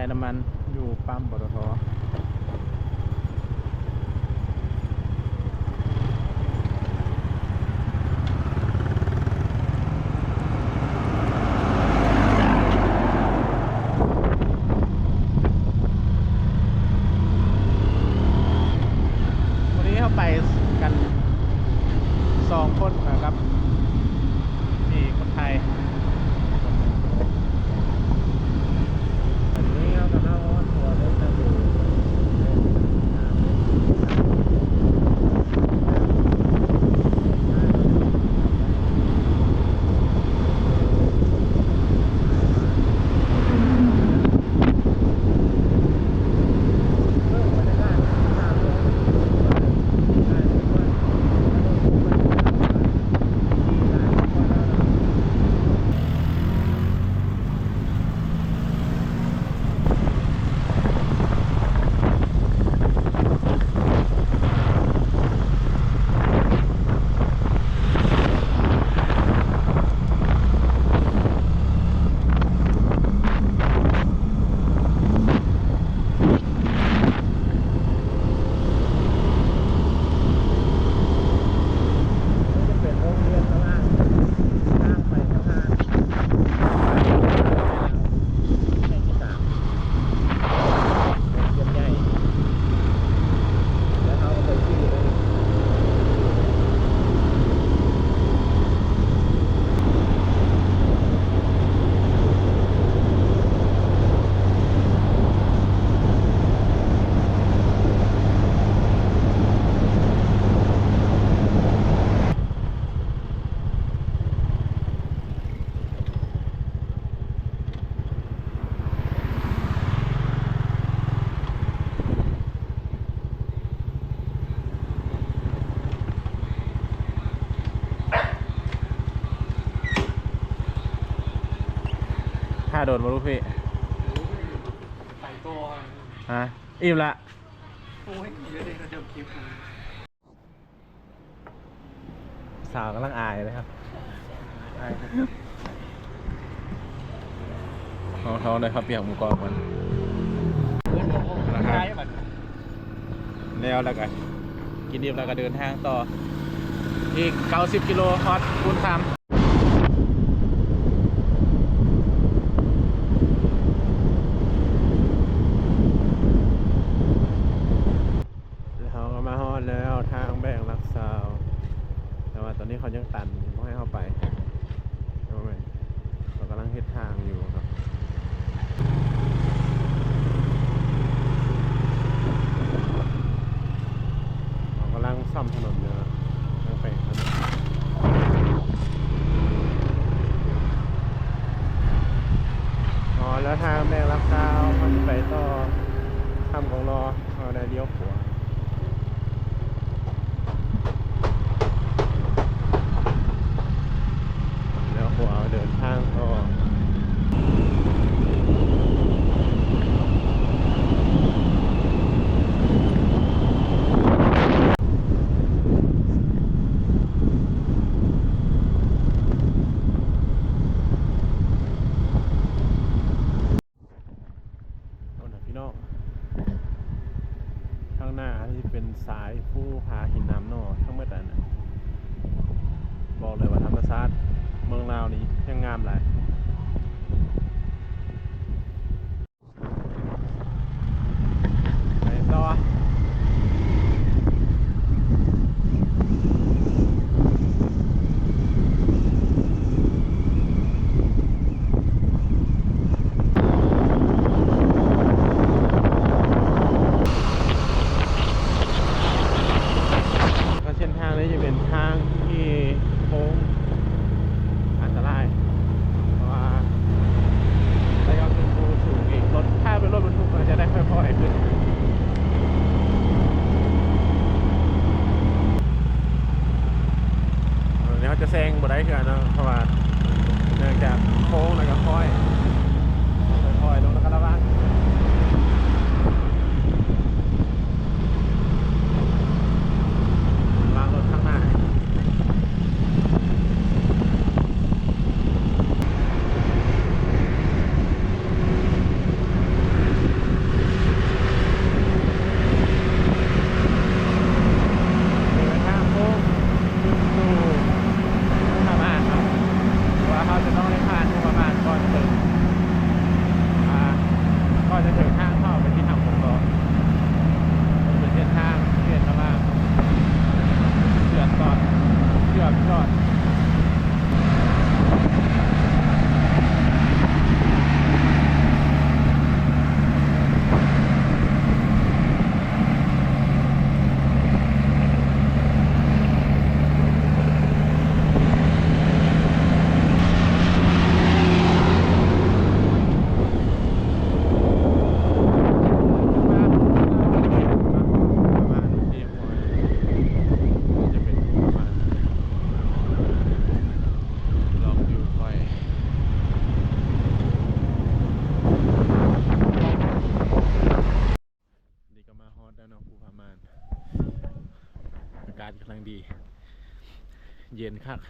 ใส่น้ำมันอยู่ปั๊มปตทไปกันสองคนนะครับ นี่คนไทย ผ้าโดนมาลูกพี่ใส่ตัวฮะอิ่มละเสาวกำลังอายเลยครับท้องท้องเลยครับเปียกหมุกรอมันนะครับแล้วแล้วกันกินดีแล้วก็เดินทางต่อ อีก 90 กิโลฮอตคุณทำ how many คือกันเนาะเพราะว่าเนื่องจากโค้งแล้วก็ค่อย เย็นคัก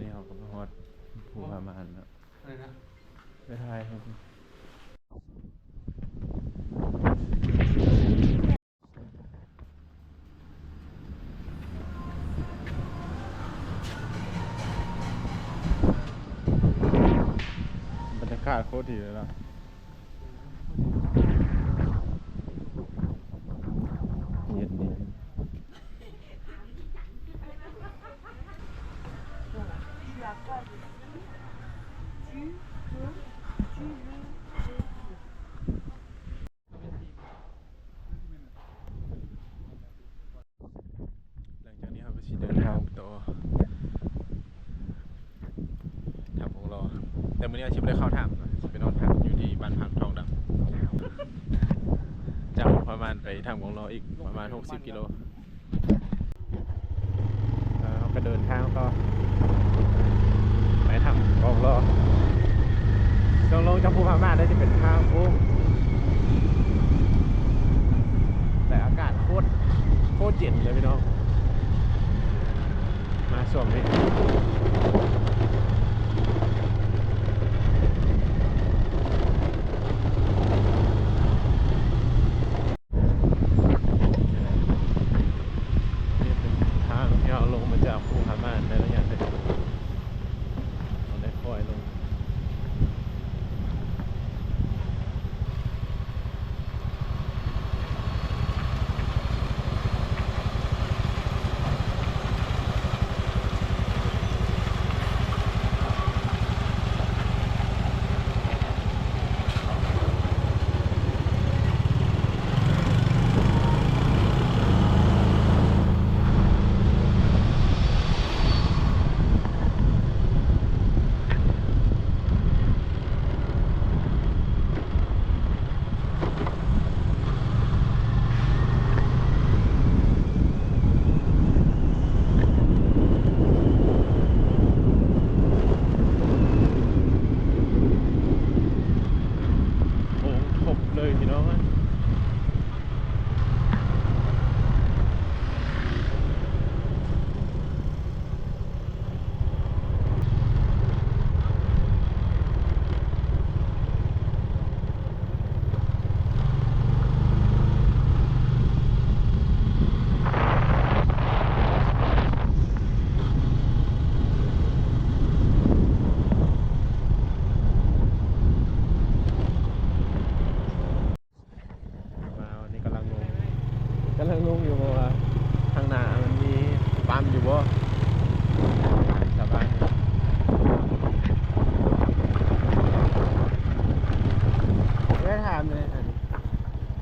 นี่เขาก็มาฮอดภูผามานแล้วอะไรนะไปถ่ายครับ โคตรดีเลยล่ะเย็นดีหลังจากนี้เราก็สิเดินทางต่อทำของรอแต่มื้อนี้อาชีพได้เข้าถ้ำนะสิไปนอนพักอยู่ที่บ้านพักทองดำจาก ประมาณไปทำของรออีกประมาณ 60 กิโลเอ่อเราก็เดินทางต่อไปทำของรอลงลงจากภูพามาได้จะเป็นทางโค้งแต่อากาศโคตรโคตรเย็นเลยพี่น้อง มาสวมนี่นี่ กำลังลงอยู่ว่าทางหน้ามันมีปั๊มอยู่บ่ชาวบ้านได้ถามเลยอันนี้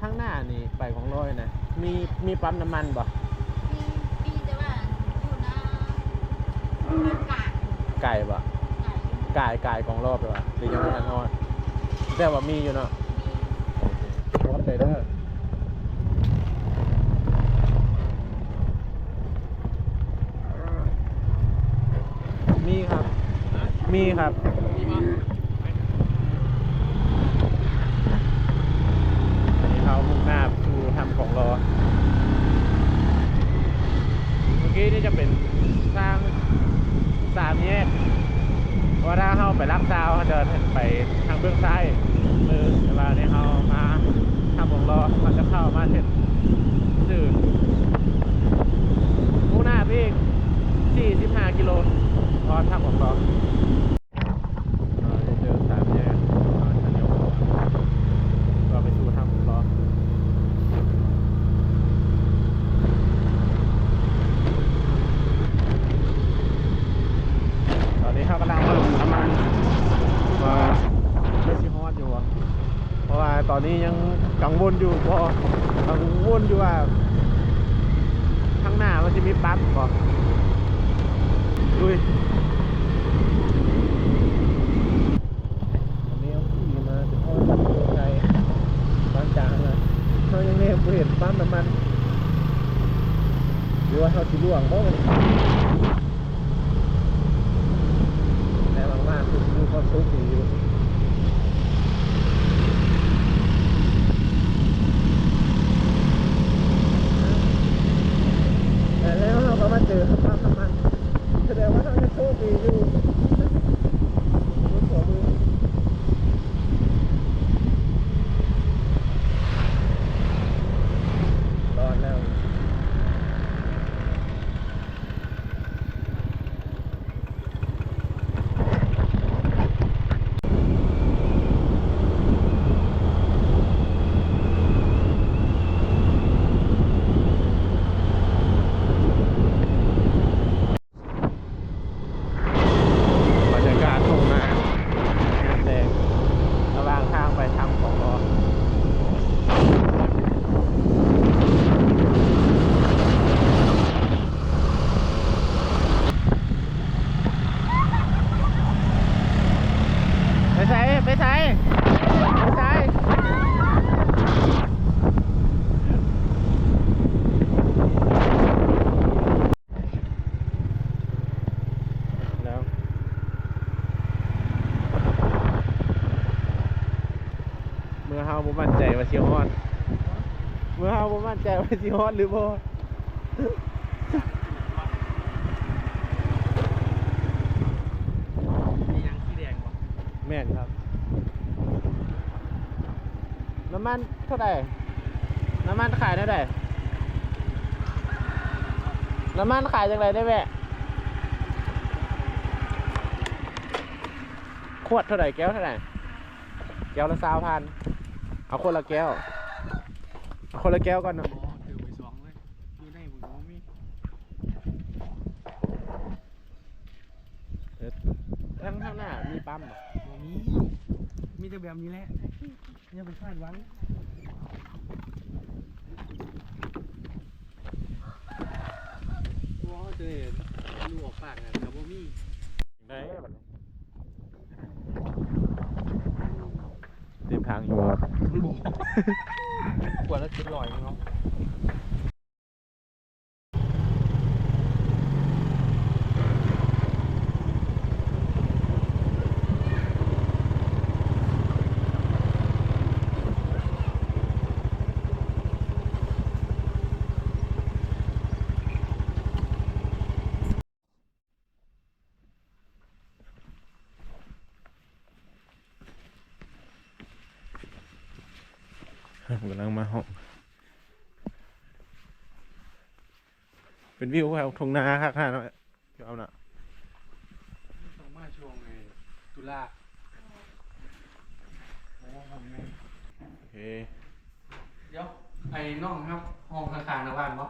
ทางหน้านี่ไปของร้อยนะมีมีปั๊มน้ำมันบ่มีปีแต่ว่าอยู่นะมันกาดไก่บ่กาดไก่ไก่ของรอบไปบ่หรือยังไม่ทันทอดแต่ว่ามีอยู่เนาะรถเลยเด้อมีครับ มีครับ อันนี้เขามุ่งหน้าสู่ทำของรอ เมื่อกี้นี่จะเป็นสร้างสามแยกว่าถ้าเข้าไปลักซาวเดินไปทางเบื้องซ้ายมือเวลาเนี่ยเขามาทำของรอมันจะเข้ามาเส้นสื่อมุ่งหน้าไปอีก45 กิโล พอทำของรอเราะเจอสามแยกเราจะเลี้ยวขวาเราไปสู่างของรอตอนนี้เขากำลังเริ่มน้ำมันว่าไม่ชิฮอดอยู่อะเพราะว่าตอนนี้ยังกังวลอยู่พอกังวลอยู่ว่า ข้างหน้ามันจะมีปั๊มก่อนดุยตอนนี้เอาขี่มาถึงห้องจับตัวไกลบ้านจางเลย บ่เห็นปั๊มน้ำมันหรือว่าเขาสิล่วงเพราะมันแต่มากๆคือดูเขาซุกอยู่แต่แล้วเราก็มาเจอครับน้ำมันแสดงว่าเราจะโชคดีอยู่รถหัวมือรอดแล้ว บรรยากาศทุ่งนาน้ำแดงระหว่างทางไปทางของรอไปใส่ไปใส่ไปใส่แล้ว เมื่อเฮาบ่มั่นใจว่าสิฮอดเมื่อเฮาบ่มั่นใจว่าสิฮอดหรือบ่มียังขี้แดงบ่แม่นครับ น้ำมันเท่าไหร่น้ำมันขายเท่าไหร่น้ำมันขายจังไรได้แม่ขวดเท่าไหร่แก้วเท่าไหร่แก้วละสามพัน เอาคนละแก้ว เอาคนละแก้วก่อนเนาะอ๋อถือไปสองเลยอยู่ในบุญบ่มีเออข้างข้างหน้ามีปั๊มเหรอบ่มีมีแต่แบบนี้แหละอย่าไปคาดหวังว้าวเจอลูกออกปากอะแต่บ่มี ได้เต็มทางอยู่ครับกว่าแล้วคิดลอยเนาะ กำลังมาห้องเป็นวิวครับทงนาครับค่ะเนาะเอาหน่ะต้องมาช่วงไอ้ตุลาโอ้ผมไงโอเค เดี๋ยว ไอ้น้องครับ ห้องข้างๆนะบ้านวะ